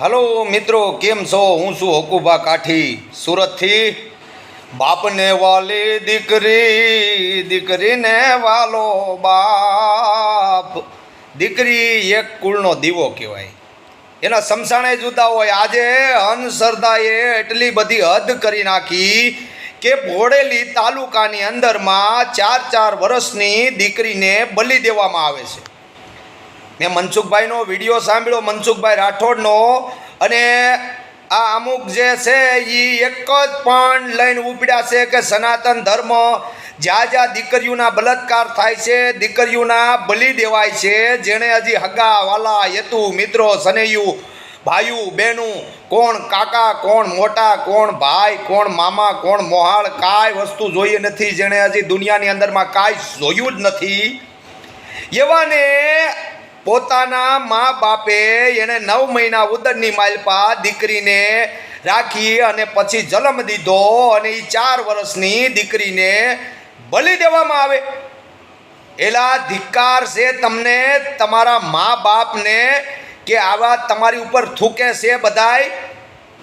Hello મિત્રો, કેમ છો? હું છું હકુભા કાઠી. સુરતથી બાપને વાલી દીકરી, દીકરીને વાલો બાપ. દીકરી એક કુળનો દીવો કહેવાય. એના સમસાણે જુદા હોય. આજે અંધશ્રદ્ધાએ એટલી બધી હદ કરી નાખી કે ભોળેલી તાલુકાની અંદરમાં ચાર ચાર વર્ષની દીકરીને બલી દેવામાં આવે છે. મેં મનસુખભાઈનો વીડિયો સાંભળ્યો, મનસુખભાઈ રાઠોડનો. અને આ અમુક જે છે એ એક જ પણ લઈને ઉપડ્યા છે કે સનાતન ધર્મ જ્યાં જ્યાં દીકરીઓના બળાત્કાર થાય છે, દીકરીઓના બલિ દેવાય છે, જેણે હજી હગા વાલા યતુ મિત્રો, સનેયુ, ભાઈઓ, બહેનું, કોણ કાકા, કોણ મોટા, કોણ ભાઈ, કોણ મામા, કોણ મોહાળ, કાંઈ વસ્તુ જોઈએ નથી, જેણે હજી દુનિયાની અંદરમાં કાંઈ જોયું જ નથી. એવાને પોતાના મા બાપે એને નવ મહિના ઉદરની માલપા દીકરીને રાખી અને પછી જન્મ દીધો અને એ ચાર વર્ષની દીકરીને બલી દેવામાં આવે. એલા ધિક્કાર છે તમને તમારા મા બાપને કે આવા તમારી ઉપર થૂકે છે બધાય?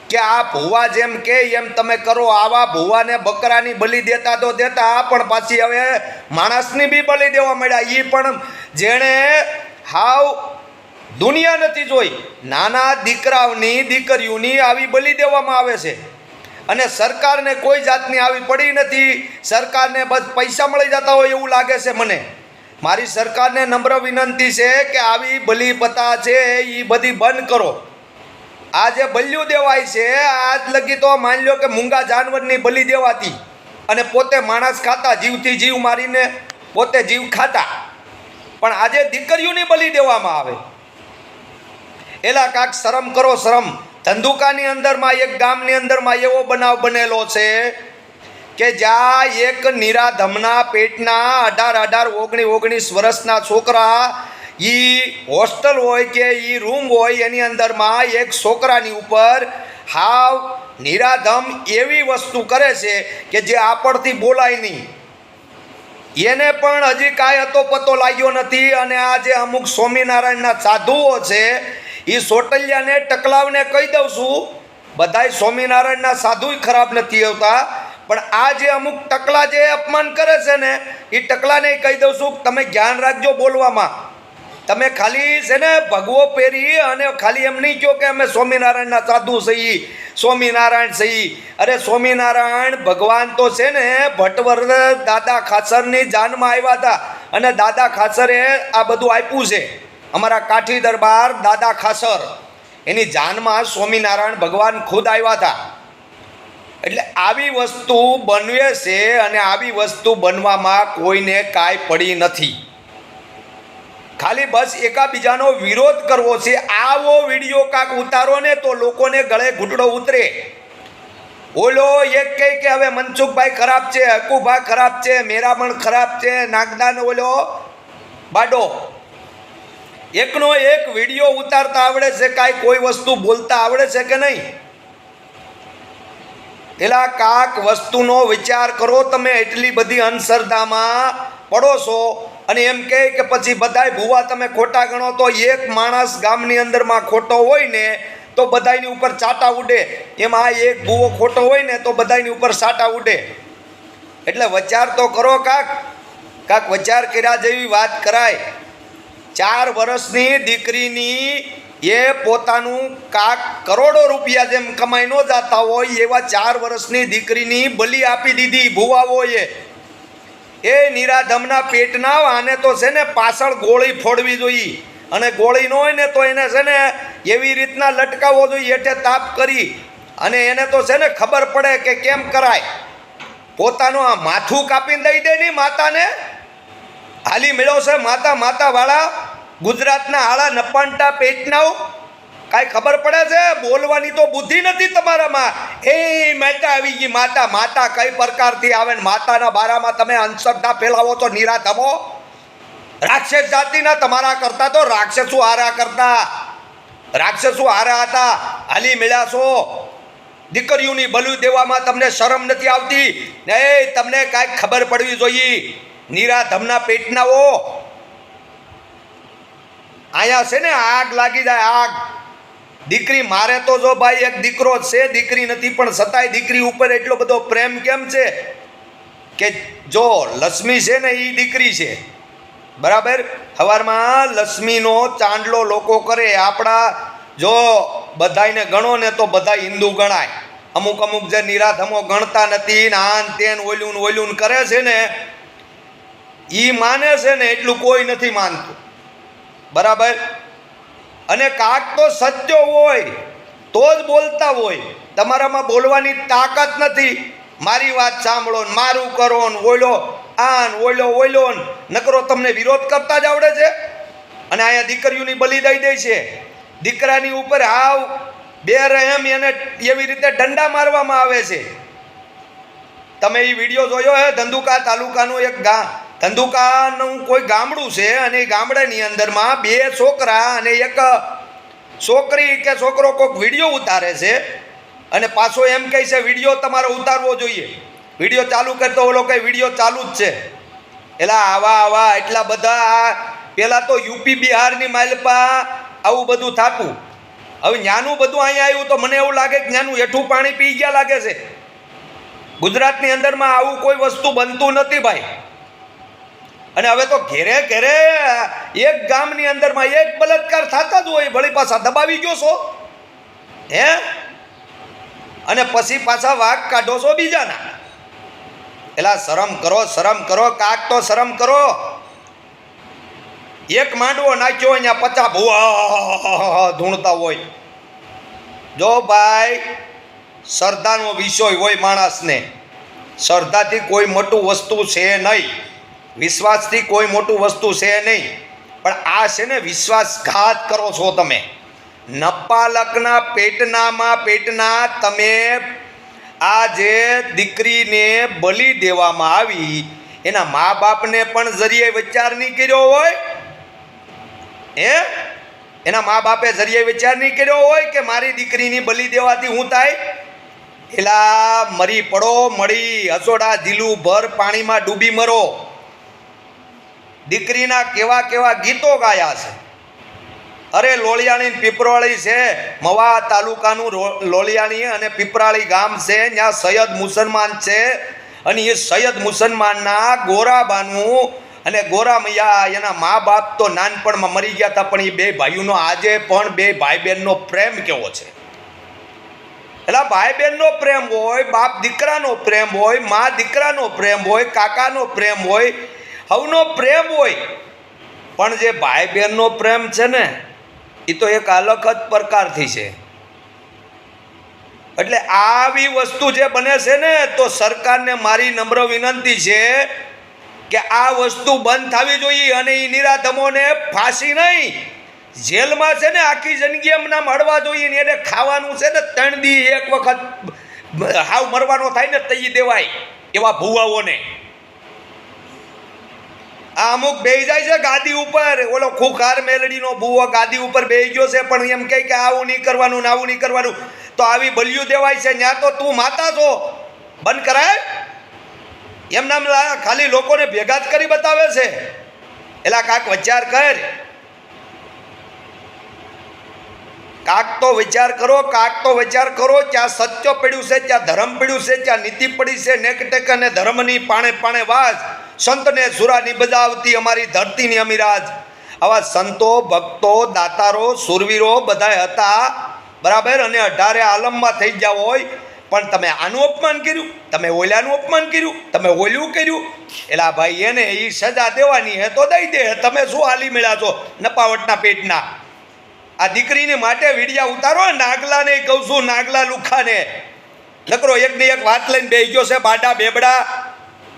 કે આ ભૂવા જેમ કે એમ તમે કરો, આવા ભૂવાને બકરાની બલી દેતા તો દેતા, પણ પાછી હવે માણસની બી બલી દેવા મળ્યા. એ પણ જેણે હાવ દુનિયા નથી જોઈ. નાના દીકરાઓની, દીકરીઓની આવી બલી દેવામાં આવે છે. અને સરકારને કોઈ જાતની આવી પડી નથી. સરકારને બસ પૈસા મળી જતા હોય એવું લાગે છે મને. મારી સરકારને નમ્ર વિનંતી છે કે આવી બલી પતા છે એ બધી બંધ કરો. આ જે બલિયું દેવાય છે, આજ લગી તો માની લો કે મૂંગા જાનવરની બલી દેવાતી. અને પોતે માણસ ખાતા, જીવથી જીવ મારીને પોતે જીવ ખાતા. પણ આજે દીકરીઓની બલી દેવામાં આવે. એલા કાંક શરમ કરો શરમ. ધંધુકાની અંદરમાં, એક ગામની અંદરમાં એવો બનાવ બનેલો છે કે જ્યાં એક નિરાધમના પેટના અઢાર અઢાર ઓગણીસ ઓગણીસ વર્ષના છોકરા એ હોસ્ટેલ હોય કે એ રૂમ હોય, એની અંદરમાં એક છોકરાની ઉપર હાવ નિરાધમ એવી વસ્તુ કરે છે કે જે આપણથી બોલાય નહીં. એને પણ હજી કાંઈ હતો પતો લાગ્યો નથી અને આ જે અમુક સ્વામિનારાયણના સાધુઓ છે, એ સોટલિયાને ટકલાવને કહી દઉં છું, બધાય સ્વામિનારાયણના સાધુય ખરાબ નથી આવતા, પણ આ જે અમુક ટકલા જે અપમાન કરે છે ને, એ ટકલાને કહી દઉં છું તમે ધ્યાન રાખજો બોલવામાં. તમે ખાલી છે ને ભગવો પહેરી અને ખાલી એમ નહીં કહો કે અમે સ્વામિનારાયણના સાધુ છીએ. સ્વામિનારાયણ છીએ. અરે સ્વામિનારાયણ ભગવાન તો છે ને ભટ્ટવર દાદા ખાસરની જાનમાં આવ્યા હતા. અને દાદા ખાસરે આ બધું આપ્યું છે. અમારા કાઠી દરબાર દાદા ખાસર. એની જાનમાં સ્વામિનારાયણ ભગવાન ખુદ આવ્યા હતા. એટલે આવી વસ્તુ બનવે છે અને આવી વસ્તુ બનવામાં કોઈને કાંઈ પડી નથી. ખાલી બસ એકાબીજાનો વિરોધ કરવો છે. આવો વીડિયો કાંક ઉતારો ને તો લોકોને ગળે ઘૂંટડો ઉતરે. ઓલો એક કહે કે હવે મનસુખભાઈ ખરાબ છે હકુભાઈ ખરાબ છે, મેરામણ ખરાબ છે, નાગદાન ઓલો બાડો. એકનો એક વીડિયો ઉતારતા આવડે છે, કાંઈ કોઈ વસ્તુ બોલતા આવડે છે કે નહીં? એલા કાક વસ્તુનો વિચાર કરો તમે, એટલી બધી અંધશ્રદ્ધામાં પડો છો. અને એમ કહે કે પછી બધાય ભૂવા તમે ખોટા ગણો તો એક માણસ ગામની અંદરમાં ખોટો હોય ને તો બધાયની ઉપર ચાટા ઉડે. એમાં એક ભૂવો ખોટો હોય ને તો બધાયની ઉપર સાટા ઉડે. એટલે વિચાર તો કરો કાક. કાક વિચાર કર્યા જેવી વાત કરાય. ચાર વર્ષની દીકરીની એ પોતાનું કાક કરોડો રૂપિયા જેમ કમાઈ ન જતા હોય એવા ચાર વર્ષની દીકરીની બલી આપી દીધી ભુવાઓએ. એ નિરાધમના પેટના આને તો છે ને પાછળ ગોળી ફોડવી જોઈએ. અને ગોળી ન હોય ને તો એને છે ને એવી રીતના લટકાવવો જોઈએ હેઠે તાપ કરી. અને એને તો છે ને ખબર પડે કે કેમ કરાય. પોતાનું આ માથું કાપીને દઈ દે નહીં માતાને. હાલી મેળવશે માતા, માતાવાળા ગુજરાતના આળા નપાંટા પેટનાઓ કાંઈ ખબર પડે છે? બોલવાની તો બુદ્ધિ નથી તમારામાં. એ માતા આવી ગઈ માતા માતા કઈ પ્રકારથી આવે ને માતાના બારામાં તમે અંધશ્રદ્ધા ફેલાવો તો નિરાધમો રાક્ષસ જાતિના તમારા કરતા તો રાક્ષસો હારા કરતા. રાક્ષસો હારા હતા, હાલી મળ્યા છો દીકરીઓની બલુ દેવામાં તમને શરમ નથી આવતી? ને તમને કાંઈક ખબર પડવી જોઈએ. નિરાધમના પેટનાઓ અહીંયા છે ને આગ લાગી જાય, આગ. દીકરી મારે તો જો ભાઈ એક દીકરો છે, દીકરી નથી, પણ છતાંય દીકરી ઉપર એટલો બધો પ્રેમ કેમ છે કે જો લક્ષ્મી છે ને એ દીકરી છે? બરાબર? સવારમાં લક્ષ્મીનો ચાંદલો લોકો કરે, આપણા જો બધાયને ગણો ને તો બધા હિન્દુ ગણાય. અમુક અમુક જે નિરાધમો ગણતા નથી, ને આન તેન ઓલ્યું ઓલ્યું કરે છે ને એ માને છે ને એટલું કોઈ નથી માનતું. બરાબર? અને કાક તો સત્ય હોય, તો જ બોલતા હોય. તમારામાં બોલવાની તાકાત નથી. મારી વાત સાંભળો ને મારું કરો ને ઓયલો આન ઓયલો ઓયલો નકરો તમને વિરોધ કરતા જ આવડે છે. અને અહીંયા દીકરીઓની બલી દઈ દે છે. દીકરાની ઉપર હાવ બે રહેમ એને એવી રીતે દંડા મારવામાં આવે છે. તમે એ વીડિયો જોયો હે ધંધુકા તાલુકાનું એક ગા ધંધુકાનું કોઈ ગામડું છે અને એ ગામડાની અંદરમાં બે છોકરા અને એક છોકરી કે છોકરો કોઈક વીડિયો ઉતારે છે અને પાછો એમ કહે છે, વીડિયો તમારે ઉતારવો જોઈએ. વીડિયો ચાલુ કરતો ઓલો કંઈ વીડિયો ચાલુ જ છે. એલા આવા આવા એટલા બધા પેલા તો યુપી બિહારની માલપા આવું બધું થતું હવે ન્યાનું બધું અહીંયા આવ્યું તો મને એવું લાગે કે જ્ઞાનું હેઠું પાણી પી ગયા લાગે છે. ગુજરાતની અંદરમાં આવું કોઈ વસ્તુ બનતું નથી ભાઈ. અને હવે તો ઘેરે ઘેરે એક ગામની અંદરમાં એક બલાત્કાર થતા જ હોય ભળી પાછા દબાવી ગયો છો? હે? અને પછી પાછા વાઘ કાઢો છો બીજાના? એલા શરમ કરો શરમ કરો, કાક તો શરમ કરો. એક માંડવો નાખ્યો અહીંયા પચા ભૂવા ધૂણતા હોય. જો ભાઈ, શ્રદ્ધાનો વિષય હોય માણસને. શ્રદ્ધાથી કોઈ મોટું વસ્તુ છે નહીં. વિશ્વાસથી કોઈ મોટું વસ્તુ છે નહીં. પણ આ છે ને વિશ્વાસઘાત કરો છો તમે. નપાલકના પેટનામાં પેટના તમે આ જે દીકરીને બલી દેવામાં આવી, એના મા બાપને પણ જરીએ વિચાર નહીં કર્યો હોય? હે? એના મા બાપે જરીએ વિચાર નહીં કર્યો હોય કે મારી દીકરીની બલી દેવાથી હું થાય? એલા, મરી પડો, મળી, હસોડા ઝીલું ભર પાણીમાં ડૂબી મરો. દીકરીના કેવા કેવા ગીતો ગાયા છે. અરે લોલિયાણી ને પીપરાળી છે, મવા તાલુકાનું લોલિયાણી અને પીપરાળી ગામ છે, ત્યાં સૈયદ મુસલમાન છે અને એ સૈયદ મુસલમાનના ગોરાબાનું અને ગોરા મૈયા એના મા બાપ તો નાનપણમાં મરી ગયા હતા, પણ એ બે ભાઈઓનો આજે પણ બે ભાઈ બહેનનો પ્રેમ કેવો છે? એટલે ભાઈ બહેનનો પ્રેમ હોય, બાપ દીકરાનો પ્રેમ હોય, મા દીકરાનો પ્રેમ હોય, કાકાનો પ્રેમ હોય હવનો પ્રેમ હોય. પણ જે ભાઈ બહેનનો પ્રેમ છે ને એ તો એક અલગ જ પ્રકારથી છે. એટલે આવી વસ્તુ જે બને છે ને, તો સરકારને મારી નમ્ર વિનંતી છે કે આ વસ્તુ બંધ થવી જોઈએ અને એ નિરાધમોને ફાંસી નહીં. જેલમાં છે ને, આખી જિંદગી એમના મળવા જોઈએ ને, એને ખાવાનું છે ને, ત્રણ દી એક વખત હાવ મરવાનો થાય ને, તઈ દેવાય એવા ભુવાઓને. આ અમુક બેહી જાય છે ગાદી ઉપર. ઓલો ખુખાર મેલડીનો ભૂવો ગાદી ઉપર બેહી ગયો છે, પણ એમ કહે કે આવું નહીં કરવાનું ને આવું નહીં કરવાનું. તો આવી બલિયું દેવાય છે ત્યાં તો તું માતા છો. બંધ કરાય. એમ નામ ખાલી લોકોને ભેગા જ કરી બતાવે છે. એલા કાક વિચાર કર. કાક તો વિચાર કરો, કાક તો વિચાર કરો ત્યાં સત્ય પડ્યું છે ત્યાં ધર્મ પડ્યું છે ત્યાં નીતિ પડી છે નેકટેક અને ધર્મની પાણે પાણે વાસ સંતને સુરાની બજાવતી અમારી ધરતીની અમીરાજ. આવા સંતો, ભક્તો, દાતારો, સુરવીરો બધાય હતા. બરાબર? અને અઢારે આલમમાં થઈ ગયા હોય. પણ તમે આનું અપમાન કર્યું, તમે ઓલાનું અપમાન કર્યું, તમે ઓલું કર્યું. એલા ભાઈ, એને એ સજા દેવાની હે તો દઈ દે તમે શું હાલી મેળા છો નપાવટના પેટના? આ દીકરીને માટે વિડિયા ઉતારો નાગલાને કહું છું નાગલા લુખાને. નકરો એકને એક વાત લઈને બેસી ગયો છે, બાડા બેબડા.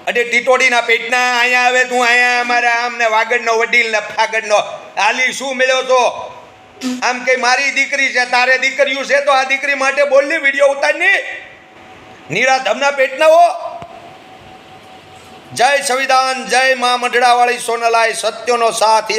અને ટીટોડીના પેટના અહીંયા આવે, તું અહીંયા અમારા આમને વાગડનો વડીલ ને ફાગડનો. આલી, શું મળ્યો તો? આમ કે મારી દીકરી છે, તારે દીકરીયું છે, તો આ દીકરી માટે બોલની, વીડિયો ઉતારની. નીરા ધમના પેટના હો. જય સંવિધાન, જય મા મઢડાવાળી સોનલાય સત્યનો સાથ.